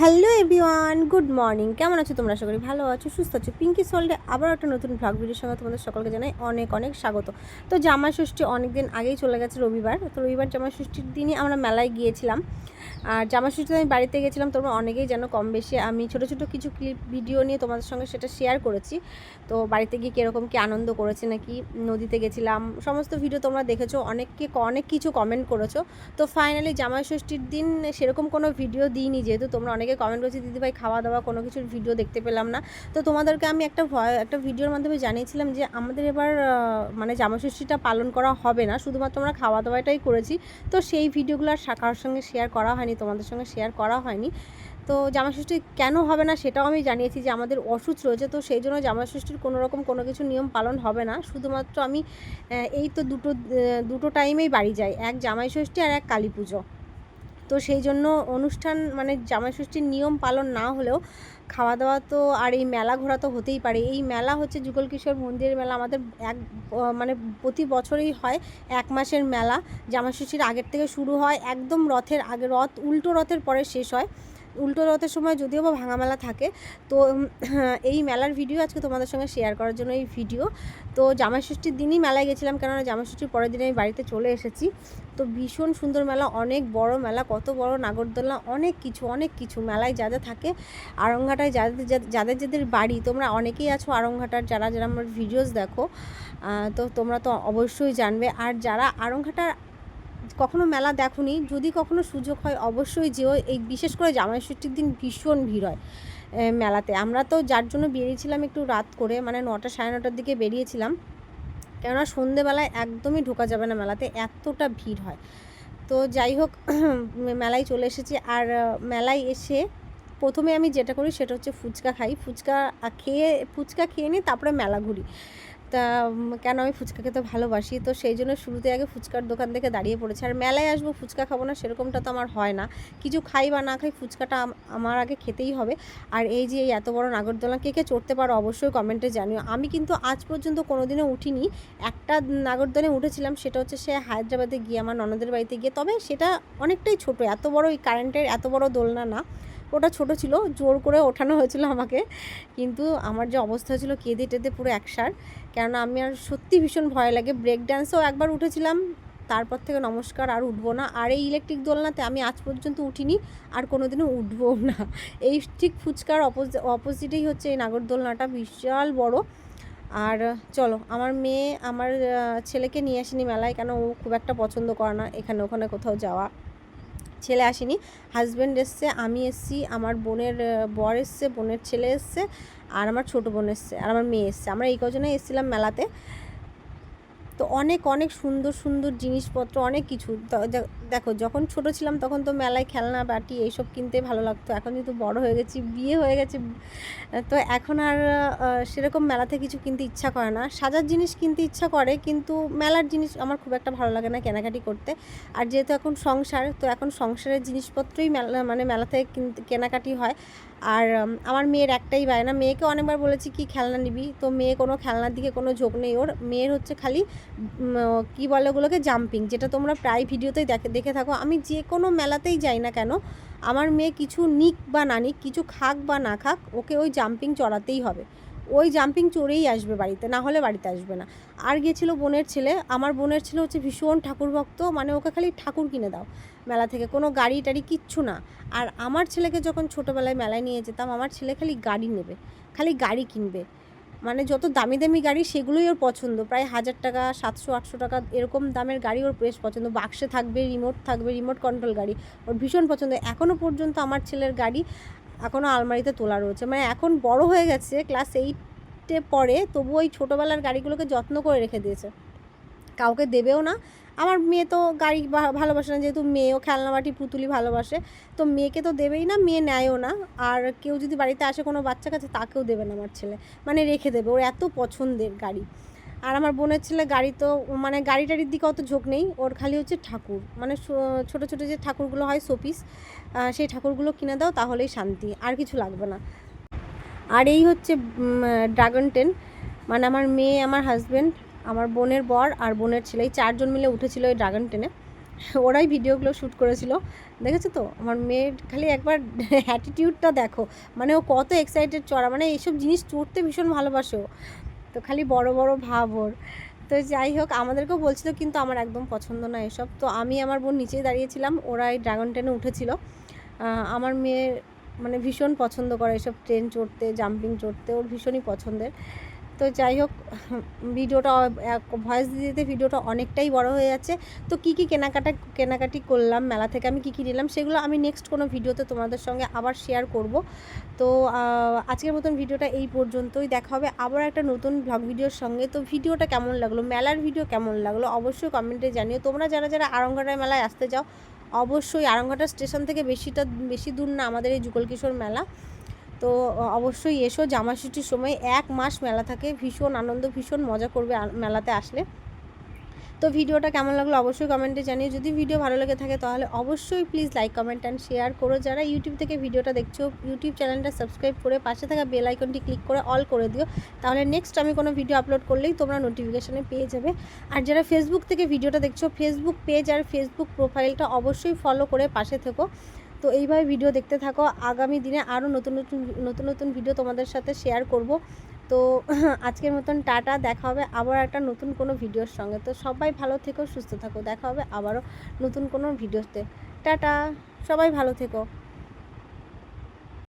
Hello everyone, good morning. কেমন আছো তোমরা? আশা করি ভালো আছো, সুস্থ আছো। পিঙ্কি সল্টে আবার একটা নতুন ভ্লগ ভিডিওর সঙ্গে তোমাদের সকলকে জানাই অনেক অনেক স্বাগত। তো জামা ষষ্ঠী অনেক দিন আগেই চলে গেছে রবিবার। তো রবিবার জামা ষষ্ঠীর দিনই আমরা মেলায় গিয়েছিলাম। আর জামা আমি বাড়িতে গেছিলাম, তোমরা অনেকেই জানো কম বেশি। আমি ছোটো ছোটো কিছু ক্লিপ ভিডিও নিয়ে তোমাদের সঙ্গে সেটা শেয়ার করেছি। তো বাড়িতে গিয়ে কীরকম, কী আনন্দ করেছে নাকি? নদীতে গেছিলাম, সমস্ত ভিডিও তোমরা দেখেছ, অনেককে, অনেক কিছু কমেন্ট করেছ। তো ফাইনালি জামাই ষষ্ঠীর দিন সেরকম কোনো ভিডিও দিইনি, যেহেতু তোমরা অনেকে কমেন্ট করেছি দিদিভাই খাওয়া দাওয়া কোনো কিছুর ভিডিও দেখতে পেলাম না। তো তোমাদেরকে আমি একটা ভয় একটা ভিডিওর মাধ্যমে জানিয়েছিলাম যে, আমাদের এবার মানে জামাই ষষ্ঠীটা পালন করা হবে না। শুধুমাত্র আমরা খাওয়া দাওয়াটাই করেছি। তো সেই ভিডিওগুলো আর সা- সঙ্গে শেয়ার করা হয়নি, তোমাদের সঙ্গে শেয়ার করা হয়নি। তো জামা ষষ্ঠী কেন হবে না সেটাও আমি জানিয়েছি যে আমাদের অসুস্থ রয়েছে, তো সেই জন্য জামা ষষ্ঠীর কোনো রকম কোনো কিছু নিয়ম পালন হবে না। শুধুমাত্র আমি এই তো দুটো দুটো টাইমেই বাড়ি যাই, এক জামাই ষষ্ঠী আর এক কালী পুজো। তো সেই জন্য অনুষ্ঠান মানে জামাই ষষ্ঠীর নিয়ম পালন না হলেও খাওয়া দাওয়া তো আর এই মেলা ঘোরা তো হতেই পারে। এই মেলা হচ্ছে যুগল কিশোর মন্দিরের মেলা। আমাদের এক মানে প্রতি বছরই হয় এক মাসের মেলা। জামাই ষষ্ঠীর আগের থেকে শুরু হয়। একদম রথের আগে, রথ, উল্টো রথের পরে শেষ হয়। উল্টো রথের সময় যদিও বা ভাঙা মেলা থাকে, তো এই মেলার ভিডিও আজকে তোমাদের সঙ্গে শেয়ার করার জন্য এই ভিডিও। তো জামাই ষষ্ঠীর দিনই মেলায় গেছিলাম, কেননা জামাই ষষ্ঠীর পরের দিনে আমি বাড়িতে চলে এসেছি। তো, ভীষণ সুন্দর মেলা, অনেক বড় মেলা, কত বড় নাগরদোলনা, অনেক কিছু অনেক কিছু মেলায় যা যা থাকে। আরংঘাটায় যাদের যাদের যাদের বাড়ি, তোমরা অনেকেই আছো আরংঘাটার যারা যারা আমার ভিডিওস দেখো তো তোমরা তো অবশ্যই জানবে। আর যারা আরংঘাটার কখনো মেলা দেখোনি? যদি কখনো সুযোগ হয়, অবশ্যই যেও। এই বিশেষ করে জামাই ষষ্ঠীর দিন ভীষণ ভিড় হয় মেলাতে। আমরা তো যার জন্য বেরিয়েছিলাম একটু রাত করে মানে নটা সাড়ে নটার দিকে বেরিয়েছিলাম। কেননা সন্ধেবেলায় একদমই ঢোকা যাবে না মেলাতে, এতটা ভিড় হয়। তো যাই হোক মেলায় চলে এসেছি। আর মেলায় এসে প্রথমে আমি যেটা করি, সেটা হচ্ছে ফুচকা খাই। ফুচকা খেয়ে ফুচকা খেয়ে নিই তারপরে মেলা ঘুরি। তা কেন আমি ফুচকা খেতে ভালোবাসি? তো সেই জন্য শুরুতে আগে ফুচকার দোকান থেকে দাঁড়িয়ে পড়েছে। আর মেলায় আসব, ফুচকা খাব না, সেরকমটা তো আমার হয় না। কিছু খাই বা না খাই ফুচকাটা আমার আগে খেতেই হবে। আর এই যে এত বড় নাগরদোলনা কে কে চড়তে পারো অবশ্যই কমেন্টে জানিও। আমি কিন্তু আজ পর্যন্ত কোনোদিনও উঠিনি। একটা নাগরদোলায় উঠেছিলাম, সেটা হচ্ছে সে হায়দ্রাবাদে গিয়ে আমার ননদের বাড়িতে গিয়ে। তবে সেটা অনেকটাই ছোট, এত বড় ওই কারেন্টের এত বড় দোলনা না। ওটা ছোট ছিল, জোর করে ওঠানো হয়েছিল আমাকে। কিন্তু আমার যে অবস্থা ছিল কেঁদে টেদে পুরো একসার কেননা আমি আর সত্যি ভীষণ ভয় লাগে। ব্রেক ডান্সেও একবার উঠেছিলাম, তারপর থেকে নমস্কার আর উঠবো না। আর এই ইলেকট্রিক দোলনাতে আমি আজ পর্যন্ত উঠিনি, আর কোনোদিনও উঠবো না। এই ঠিক ফুচকার অপোজি, অপোজিটেই হচ্ছে এই নাগরদোলনাটা বিশাল বড়। আর চলো, আমার মেয়ে আমার ছেলেকে নিয়ে আসেনি মেলায়, কেন ও খুব একটা পছন্দ করে না, এখানে ওখানে কোথাও যাওয়া। ছেলে আসেনি। হাজব্যান্ড এসছে, আমি এসছি, আমার বোনের বর এসছে, বোনের ছেলে এসছে, আর আমার ছোটো বোন এসছে, আর আমার মেয়ে এসছে। আমরা এই কজনে এসেছিলাম মেলাতে। তো অনেক অনেক সুন্দর সুন্দর জিনিসপত্র, অনেক কিছু। দেখো, যখন ছোট ছিলাম তখন তো মেলায় খেলনা, বাটি এইসব কিনতে ভালো লাগতো। এখন যেহেতু বড় হয়ে গেছি, বিয়ে হয়ে গেছে, তো এখন আর সেরকম মেলাতে কিছু কিনতে ইচ্ছা করে না। সাজার জিনিস কিনতে ইচ্ছা করে, কিন্তু মেলার জিনিস আমার খুব একটা ভালো লাগে না কেনাকাটি করতে। আর যেহেতু এখন সংসার, তো এখন সংসারের জিনিসপত্রই মেলা মানে মেলা থেকে কিনতে কেনাকাটি হয়। আর আমার মেয়ের একটাই বায়না মেয়েকে অনেকবার বলেছি, কি খেলনা নিবি? তো মেয়ে কোনো খেলনার দিকে কোনো ঝোঁক নেই। ওর মেয়ের হচ্ছে খালি কি বলে ওগুলোকে জাম্পিং যেটা তোমরা প্রায় ভিডিওতেই দেখে দেখে থাকো। আমি যে কোনো মেলাতেই যাই না কেন, আমার মেয়ে কিছু নিক বা না নিক, কিছু খাক বা না খাক, ওকে ওই জাম্পিং চড়াতেই হবে। ওই জাম্পিং চড়েই আসবে বাড়িতে, না হলে বাড়িতে আসবে না। আর গেছিল বোনের ছেলে, আমার বোনের ছেলে হচ্ছে ভীষণ ঠাকুর ভক্ত মানে ওকে খালি ঠাকুর কিনে দাও মেলা থেকে, কোনো গাড়ি টাড়ি কিচ্ছু না। আর আমার ছেলেকে যখন ছোটোবেলায় মেলায় নিয়ে যেতাম, আমার ছেলে খালি গাড়ি নেবে, খালি গাড়ি কিনবে। মানে যত দামি দামি গাড়ি সেগুলোই ওর পছন্দ, প্রায় হাজার টাকা, সাতশো, আটশো টাকা এরকম দামের গাড়ি ওর বেশ পছন্দ। বাক্সে থাকবে রিমোট থাকবে রিমোট কন্ট্রোল গাড়ি, ওর ভীষণ পছন্দ। এখনও পর্যন্ত আমার ছেলের গাড়ি এখনও আলমারিতে তোলা রয়েছে। মানে এখন বড় হয়ে গেছে ক্লাস এইটে পড়ে, তবু ওই ছোটোবেলার গাড়িগুলোকে যত্ন করে রেখে দিয়েছে। কাউকে দেবেও না। আমার মেয়ে তো গাড়ি ভালোবাসে না, যেহেতু মেয়েও খেলনাবাটি পুতুলি ভালোবাসে, তো মেয়েকে তো দেবেই না, মেয়ে নেয়ও না। আর কেউ যদি বাড়িতে আসে কোনো বাচ্চা কাছে, তাকেও দেবে না আমার ছেলে। মানে রেখে দেবে, ওর এত পছন্দের গাড়ি। আর আমার বোনের ছেলে গাড়ি তো মানে গাড়ি টাড়ির দিকে অত ঝোঁক নেই, ওর খালি হচ্ছে ঠাকুর। মানে ছোটো ছোটো যে ঠাকুরগুলো হয় শোপিস সেই ঠাকুরগুলো কিনে দাও, তাহলেই শান্তি, আর কিছু লাগবে না। আর এই হচ্ছে ড্রাগন টেন মানে আমার মেয়ে, আমার হাজব্যান্ড আমার বোনের বর আর বোনের ছেলে, এই চারজন মিলে উঠেছিল ওই ড্রাগন টেনে ওরাই ভিডিওগুলো শ্যুট করেছিল, দেখেছ তো? আমার মেয়ের খালি একবার অ্যাটিটিউডটা দেখো। মানে ও কত এক্সাইটেড চড়া মানে এইসব জিনিস চড়তে ভীষণ ভালোবাসে তো খালি বড় বড় ভাব ওর। তো যাই হোক, আমাদেরকেও বলছিল, কিন্তু আমার একদম পছন্দ না এসব। তো আমি আমার বোন নিচেই দাঁড়িয়েছিলাম, ওরা এই ড্রাগন ট্রেনে উঠেছিল। আমার মেয়ে মানে ভীষণ পছন্দ করে এসব ট্রেন চড়তে, জাম্পিং চড়তে, ওর ভীষণই পছন্দের। তো যাই হোক, ভিডিওটা ভয়েস দিতে ভিডিওটা অনেকটাই বড় হয়ে যাচ্ছে। তো কী কী কেনাকাটা, কেনাকাটি করলাম, মেলা থেকে আমি কী কী নিলাম, সেগুলো আমি নেক্সট কোনো ভিডিওতে তোমাদের সঙ্গে আবার শেয়ার করব। তো আজকের মতন ভিডিওটা এই পর্যন্তই। দেখা হবে আবার একটা নতুন ব্লগ ভিডিওর সঙ্গে। তো ভিডিওটা কেমন লাগল, মেলার ভিডিও কেমন লাগল, অবশ্যই কমেন্টে জানিও। তোমরা যারা যারা আরঙ্গাটার মেলায় আসতে যাও অবশ্যই আরঙ্গাটা স্টেশন থেকে বেশিটা, বেশি দূর না, আমাদের এই যুগল কিশোর মেলা। তো অবশ্যই এসো জামাষষ্ঠীর সময়। এক মাস মেলা থাকে, ভীষণ আনন্দ, ভীষণ মজা করবে মেলাতে আসলে। তো ভিডিওটা কেমন লাগল অবশ্যই কমেন্টে জানিয়ে যদি ভিডিও ভালো লেগে থাকে তাহলে অবশ্যই please like comment and share করো। যারা ইউটিউব থেকে ভিডিওটা দেখছ ইউটিউব চ্যানেলটা সাবস্ক্রাইব করে পাশে থাকা বেল আইকনটি ক্লিক করে অল করে দিও। তাহলে নেক্সট আমি কোনো ভিডিও আপলোড করলেই তোমরা নোটিফিকেশানে পেয়ে যাবে। আর যারা ফেসবুক থেকে ভিডিওটা দেখছ ফেসবুক পেজ আর ফেসবুক প্রোফাইলটা অবশ্যই ফলো করে পাশে থেকো। তো এইভাবে ভিডিও দেখতে থাকো। আগামী দিনে আরও নতুন নতুন নতুন নতুন ভিডিও তোমাদের সাথে শেয়ার করব। তো আজকের মতন টাটা, দেখা হবে আবার একটা নতুন কোনো ভিডিওর সঙ্গে। তো সবাই ভালো থেকো, সুস্থ থাকো। দেখা হবে আবারও নতুন কোনো ভিডিওতে। টাটা, সবাই ভালো থেকো।